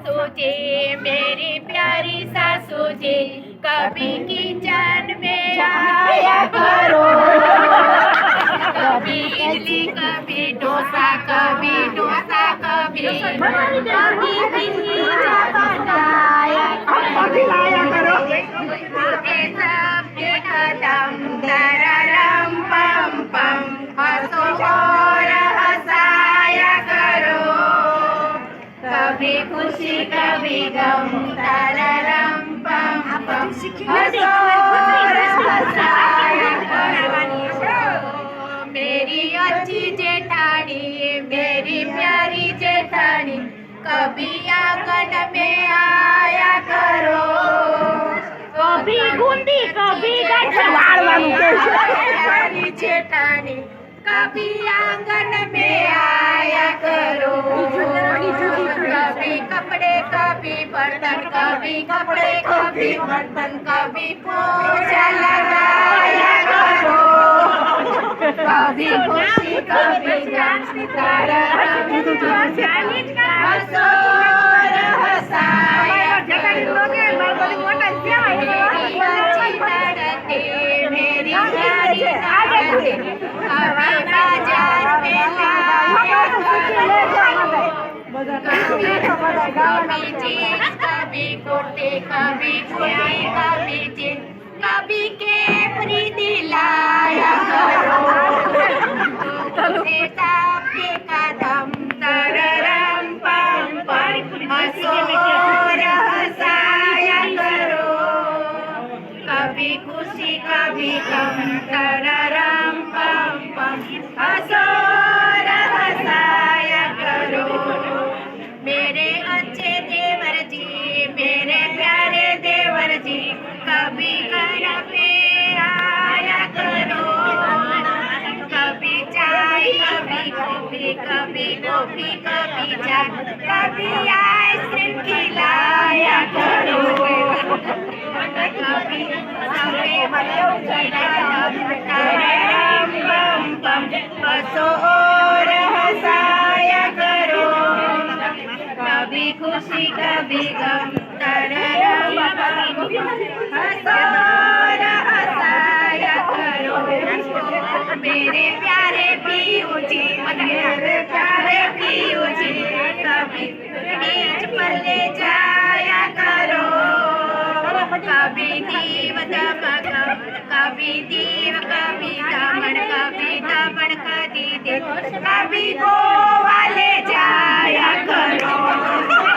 सासू जी मेरी प्यारी सासू जी कभी किचन में आया करो कभी इडली कभी डोसा कभी डोसा कभी कभी कभी खुशी कभी गम तररम पम पम हंसो हंसाया मेरी अच्छी जेठानी मेरी प्यारी जेठानी कभी आँगन में आया करो। कभी गुंदी कभी जेठानी कभी आँगन में आया कभी बर्तन कभी कपड़े कभी बर्तन कभी पोछा लगाया करो। कभी खुशी कभी गम हंसो और हंसाया करो मेरी अच्छी लड़के मेरी प्यारी लड़के कभी बाज़ार में लाया करो कभी कभी कभी कभी जीन्स कभी कैपरी दिलाया करो के कदम तररम पम पम हंसो और हंसाया करो कभी खुशी, कभी गम तररम मेरे अच्छे देवर जी, मेरे प्यारे देवर जी, कभी घर पे आया करो। कभी चाय, कभी कॉफ़ी कभी कॉफ़ी, कभी चाय, कभी आइसक्रीम खिलाया करो। कभी सफ़ेद तररम पम पम खुशी कभी गम तररम पम पम हंसो और हंसाया करो। मेरे प्यारे पीयू जी मेरे प्यारे पीयू जी कभी बीच पर ले जाया करो कभी दीव दमकम कभी दीव कभी दमन कभी दमन कभी दीव कभी गोवा ले जाया करो